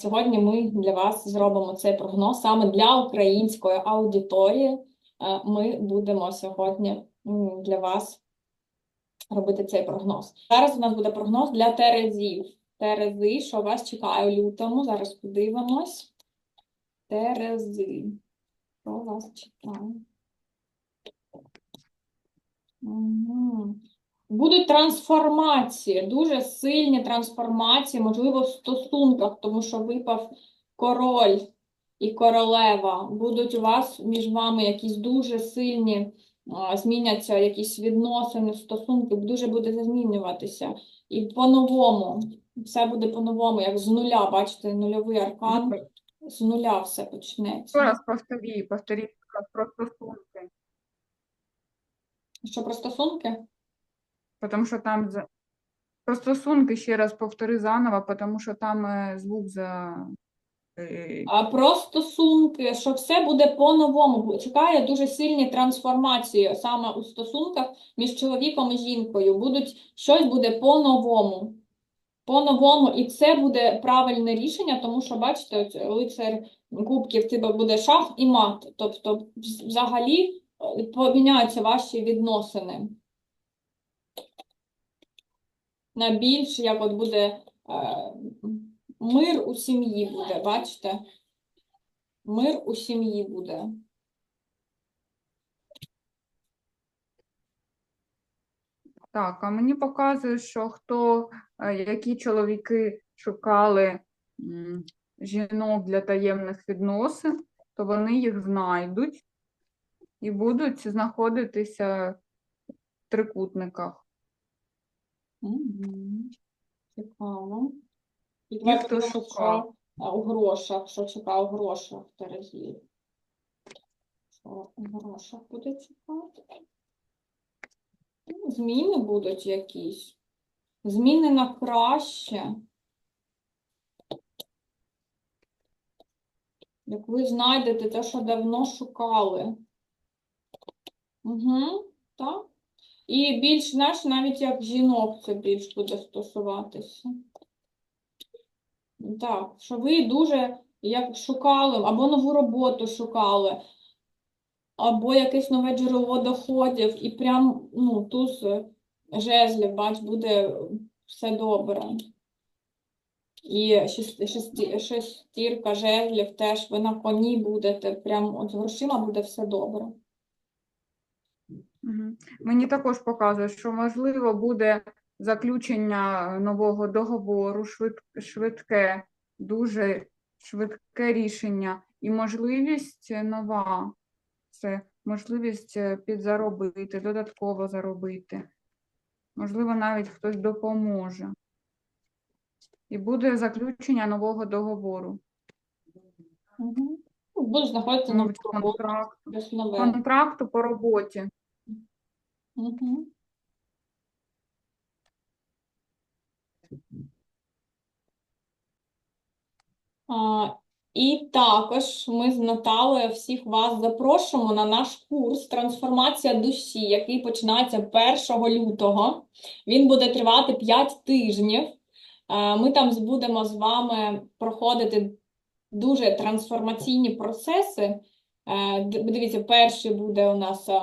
Сьогодні ми для вас зробимо цей прогноз саме для української аудиторії. Е, Ми будемо сьогодні для вас робити цей прогноз. Зараз у нас буде прогноз для Терезів. Терези, що вас чекає у лютому. Зараз подивимось. Терези. Що вас чекає? Мгм. Будуть трансформації, дуже сильні трансформації, можливо, в стосунках, тому що випав король і королева. Будуть у вас між вами якісь дуже сильні, зміняться якісь відносини, стосунки, дуже буде змінюватися. І по-новому, все буде по-новому, як з нуля, бачите, нульовий аркан, з нуля все почнеться. Еще раз повтори, повтори про стосунки, Що про стосунки? Потому що там за... про стосунки ще раз повтори заново, потому що там е, звук за... е, А про стосунки, що все буде по-новому. Чекає дуже сильні трансформації саме у стосунках між чоловіком і жінкою. Будуть щось буде по-новому. По-новому, і це буде правильне рішення, тому що, бачите, лицар кубків тебе буде шах і мат. Тобто, взагалі е, поміняються ваші відносини. На більш, як от буде е, мир у сім'ї буде, бачите? Мир у сім'ї буде. Так, а мені показує, що хто, е, які чоловіки шукали жінок для таємних відносин, то вони їх знайдуть і будуть знаходитися в трикутниках. Мгм. Цікаво. І Ті, хто шукав. що у грошах, що чекає у грошах Терезії. Що у грошах буде чекати? Ну, Зміни будуть якісь. Зміни на краще. Як ви знайдете те, що давно шукали. Угу, так. І більш, знаєш, навіть як жінок це більш буде стосуватися. Так, що ви дуже як шукали, або нову роботу шукали, або якесь нове джерело доходів, і прям, ну, туз жезлів, бач, буде все добре. І шестірка жезлів теж ви на коні будете, прям от з грошима буде все добре. Мені також показує, що можливо буде заключення нового договору, швидке, дуже швидке рішення і можливість нова. Це можливість е, підзаробити, додатково заробити. Можливо, навіть хтось допоможе. І буде заключення нового договору. Угу. Будеш знаходити Мабуть, контракт, контракту по роботі. І також ми з Наталею всіх вас запрошуємо на наш курс Трансформація душі, який починається 1 лютого. Він буде тривати 5 тижнів. Ми там будемо з вами проходити дуже трансформаційні процеси. Е, Дивіться, перший буде у нас е,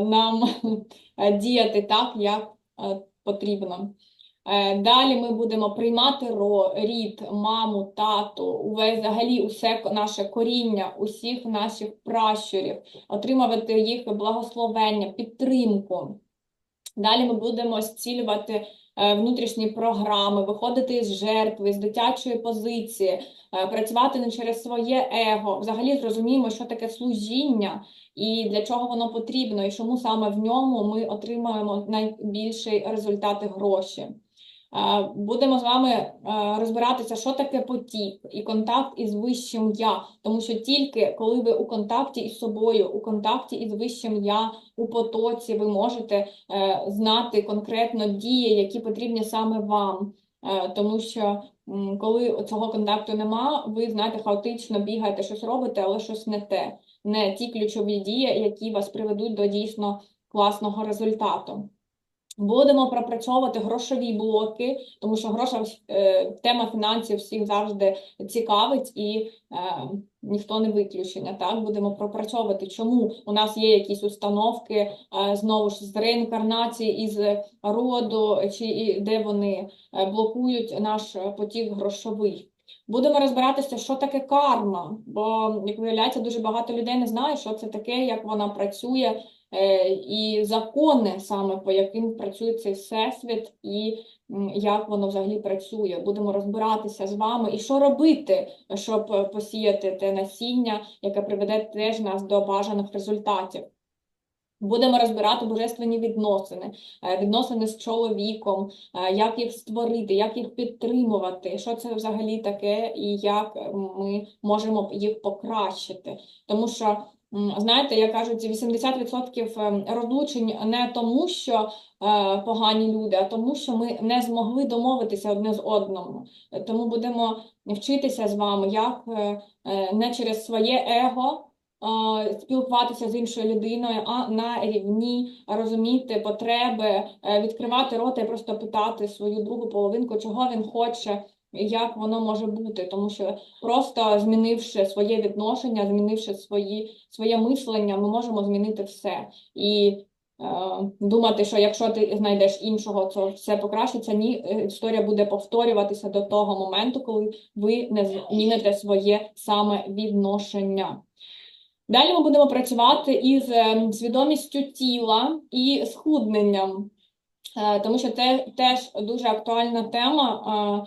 нам е, діяти так, як е, потрібно. Е, Далі ми будемо приймати рід, маму, тату, увесь взагалі усе наше коріння, усіх наших пращурів, отримувати їх благословення, підтримку. Далі ми будемо зцілювати е, внутрішні програми, виходити з жертви, з дитячої позиції, е, працювати не через своє его. Взагалі зрозуміємо, що таке служіння і для чого воно потрібно, і чому саме в ньому ми отримаємо найбільший результат і гроші. Будемо з вами розбиратися, що таке потік і контакт із вищим я, тому що тільки коли ви у контакті із собою, у контакті із вищим я, у потоці, ви можете е, знати конкретно дії, які потрібні саме вам. Е, Тому що коли цього контакту нема, ви знаєте, хаотично бігаєте, щось робите, але щось не те, не ті ключові дії, які вас приведуть до дійсно класного результату. Будемо пропрацьовувати грошові блоки, тому що гроша, е, тема фінансів всіх завжди цікавить і е, ніхто не виключення. Так, будемо пропрацьовувати, чому у нас є якісь установки е, знову ж з реінкарнації із роду, чи і де вони е, блокують наш потік грошовий. Будемо розбиратися, що таке карма, бо, як виявляється, дуже багато людей не знає, що це таке, як вона працює, і закони саме по яким працює цей всесвіт, і як воно взагалі працює. Будемо розбиратися з вами, і що робити, щоб е, посіяти те насіння, яке приведе теж нас до бажаних результатів. Будемо розбирати божественні відносини, е, відносини з чоловіком, е, як їх створити, як їх підтримувати, що це взагалі таке, і як ми можемо їх покращити. Тому що, знаєте, як кажуть, 80% ем, розлучень не тому, що е, погані люди, а тому, що ми не змогли домовитися одне з одному. Тому будемо вчитися з вами, як е, е, не через своє его спілкуватися з іншою людиною, а на рівні розуміти потреби, відкривати рота і просто питати свою другу половинку, чого він хоче, як воно може бути. Тому що просто змінивши своє відношення, змінивши свої, своє мислення, ми можемо змінити все. І е, думати, що якщо ти знайдеш іншого, то все покращиться. Ні, е, історія буде повторюватися до того моменту, коли ви не зміните своє саме відношення. Далі ми будемо працювати із е, свідомістю тіла і схудненням, Е, тому що це теж дуже актуальна тема,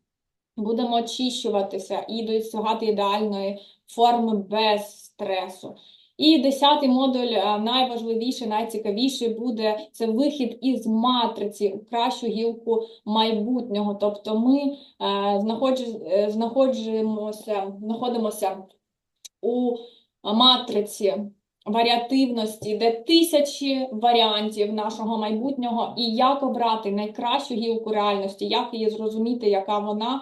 Будемо очищуватися і досягати ідеальної форми без стресу. І десятий модуль, е, найважливіший, найцікавіший буде це вихід із матриці у кращу гілку майбутнього. Тобто ми е, е, знаходжуємося, знаходимося у матриці варіативності, де тисячі варіантів нашого майбутнього, і як обрати найкращу гілку реальності, як її зрозуміти, яка вона,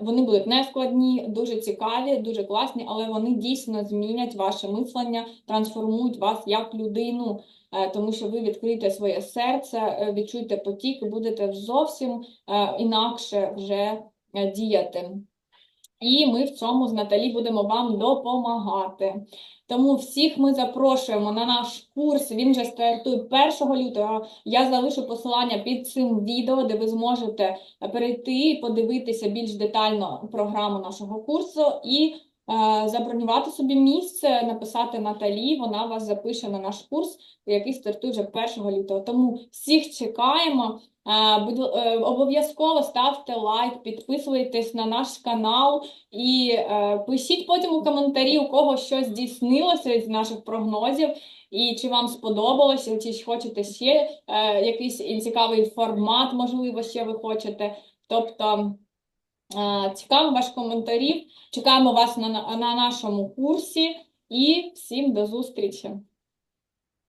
вони будуть нескладні, дуже цікаві, дуже класні, але вони дійсно змінять ваше мислення, трансформують вас як людину. е, тому що ви відкриєте своє серце, е, відчуєте потік і будете зовсім е, інакше вже е, діяти. І ми в цьому з Наталі будемо вам допомагати. Тому всіх ми запрошуємо на наш курс. Він же стартує 1 лютого. Я залишу посилання під цим відео, де ви зможете перейти і подивитися більш детально програму нашого курсу і е, забронювати собі місце, написати Наталі. Вона вас запише на наш курс, який стартує вже 1 лютого. Тому всіх чекаємо. Е, Обов'язково ставте лайк, підписуйтесь на наш канал і е, пишіть потім у коментарі, у кого щось здійснилося з наших прогнозів, і чи вам сподобалося, чи хочете ще е, якийсь цікавий формат, можливо, ще ви хочете. Тобто чекаємо ваших коментарів, чекаємо вас на на нашому курсі і всім до зустрічі!